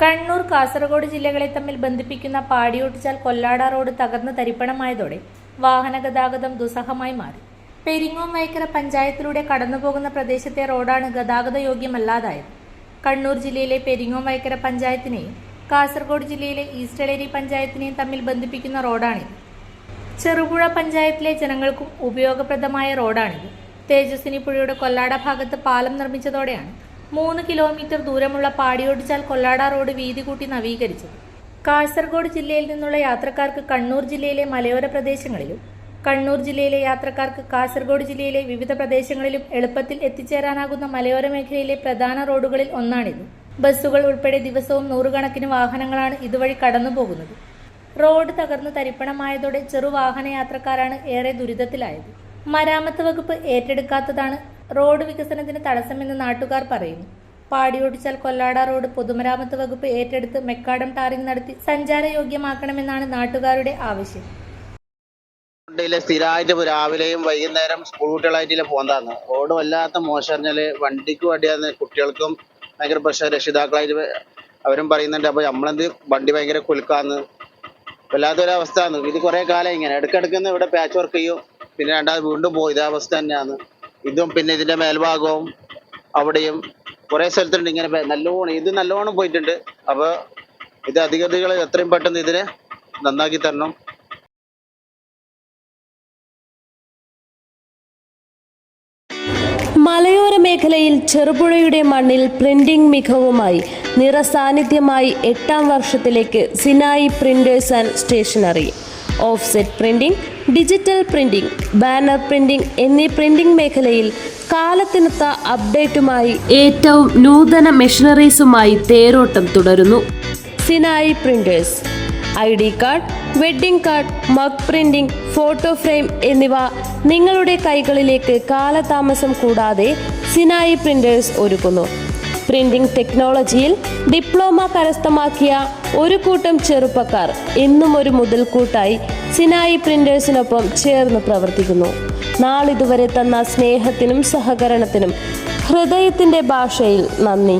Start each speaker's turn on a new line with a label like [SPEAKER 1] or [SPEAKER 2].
[SPEAKER 1] കണ്ണൂർ കാസർഗോഡ് ജില്ലകളെ തമ്മിൽ ബന്ധിപ്പിക്കുന്ന പാടിയോട്ടിച്ചാൽ കൊല്ലാട റോഡ് തകർന്ന് തരിപ്പണമായതോടെ വാഹന ഗതാഗതം ദുസ്സഹമായി മാറി. പെരിങ്ങോം വൈക്കര പഞ്ചായത്തിലൂടെ കടന്നുപോകുന്ന പ്രദേശത്തെ റോഡാണ് ഗതാഗത യോഗ്യമല്ലാതായത് കണ്ണൂർ ജില്ലയിലെ പെരിങ്ങോം വൈക്കര പഞ്ചായത്തിനെയും കാസർഗോഡ് ജില്ലയിലെ ഈസ്റ്റലേരി പഞ്ചായത്തിനെയും തമ്മിൽ ബന്ധിപ്പിക്കുന്ന റോഡാണിത്. ചെറുപുഴ പഞ്ചായത്തിലെ ജനങ്ങൾക്കും ഉപയോഗപ്രദമായ റോഡാണിത്. തേജസ്വിനി പുഴയുടെ കൊല്ലാട ഭാഗത്ത് പാലം നിർമ്മിച്ചതോടെയാണ് മൂന്ന് കിലോമീറ്റർ ദൂരമുള്ള പാടിയോടിച്ചാൽ കൊല്ലാട റോഡ് വീതി കൂട്ടി നവീകരിച്ചത് കാസർഗോഡ് ജില്ലയിൽ നിന്നുള്ള യാത്രക്കാർക്ക് കണ്ണൂർ ജില്ലയിലെ മലയോര പ്രദേശങ്ങളിലും കണ്ണൂർ ജില്ലയിലെ യാത്രക്കാർക്ക് കാസർഗോഡ് ജില്ലയിലെ വിവിധ പ്രദേശങ്ങളിലും എളുപ്പത്തിൽ എത്തിച്ചേരാനാകുന്ന മലയോര മേഖലയിലെ പ്രധാന റോഡുകളിൽ ഒന്നാണിത്. ബസ്സുകൾ ഉൾപ്പെടെ ദിവസവും നൂറുകണക്കിന് വാഹനങ്ങളാണ് ഇതുവഴി കടന്നുപോകുന്നത്. റോഡ് തകർന്ന് തരിപ്പണമായതോടെ ചെറുവാഹന യാത്രക്കാരാണ് ഏറെ ദുരിതത്തിലായത്. മരാമത്ത് വകുപ്പ് ഏറ്റെടുക്കാത്തതാണ് റോഡ് വികസനത്തിന് തടസ്സമെന്ന് നാട്ടുകാർ പറയുന്നു പാടിയോടിച്ചാൽ കൊല്ലാട റോഡ് പൊതുമരാമത്ത് വകുപ്പ് ഏറ്റെടുത്ത് മെക്കാഡം ടാറിംഗ് നടത്തി സഞ്ചാരയോഗ്യമാക്കണമെന്നാണ് നാട്ടുകാരുടെ ആവശ്യം.
[SPEAKER 2] വണ്ടിയിൽ സ്ഥിരമായിട്ട് രാവിലെയും വൈകുന്നേരം സ്കൂൾ കുട്ടികളായിട്ട് പോകുന്നതാണ് റോഡ് വല്ലാത്ത മോശം പറഞ്ഞാൽ വണ്ടിക്ക് വേണ്ടിയാണ് കുട്ടികൾക്കും ഭയങ്കര പ്രശ്നം. രക്ഷിതാക്കളായിട്ട് അവരും പറയുന്നുണ്ട് അപ്പൊ നമ്മളെന്ത് വണ്ടി ഭയങ്കര കുലുക്കാന്ന്? വല്ലാത്തൊരു അവസ്ഥയാണ്. ഇത് കുറെ കാലം ഇങ്ങനെ. ഇടയ്ക്കിടയ്ക്ക് ഇവിടെ പാച്ച് വർക്ക് ചെയ്യും. പിന്നെ രണ്ടാമത് വീണ്ടും പോയി. ഇതേ അവസ്ഥ തന്നെയാണ്. ഇതും പിന്നെ ഇതിന്റെ മേൽഭാഗവും അവിടെയും കുറെ സ്ഥലത്തുണ്ട് ഇങ്ങനെ നല്ലോണം ഇത് നല്ലോണം പോയിട്ടുണ്ട്. അപ്പൊ ഇത് അധികൃതകൾ എത്രയും പെട്ടെന്ന് ഇതിനെ നന്നാക്കി തരണം.
[SPEAKER 3] മലയോര മേഖലയിൽ ചെറുപുഴയുടെ മണ്ണിൽ പ്രിന്റിംഗ് മികവുമായി നിറസാന്നിധ്യമായി എട്ടാം വർഷത്തിലേക്ക് Sinai printers and stationery. Offset printing digital printing banner printing എന്നീ പ്രിന്റിംഗ് മേഖലയിൽ കാലത്തിനൊത്ത അപ്ഡേറ്റുമായി ഏറ്റവും നൂതന മെഷീനറീസുമായി തേരോട്ടം തുടരുന്നു. Sinai printers I D card wedding card mug printing photo frame എന്നിവ നിങ്ങളുടെ കൈകളിലേക്ക് കാലതാമസം കൂടാതെ സിനായി പ്രിന്റേഴ്സ് ഒരുക്കുന്നു. പ്രിന്റിംഗ് ടെക്നോളജിയിൽ ഡിപ്ലോമ കരസ്ഥമാക്കിയ ഒരു കൂട്ടം ചെറുപ്പക്കാർ ഇന്നും ഒരു മുതൽക്കൂട്ടായി സിനായി പ്രിന്റേഴ്സിനൊപ്പം ചേർന്ന് പ്രവർത്തിക്കുന്നു. നാളിതുവരെ തന്ന സ്നേഹത്തിനും സഹകരണത്തിനും ഹൃദയത്തിന്റെ ഭാഷയിൽ നന്ദി.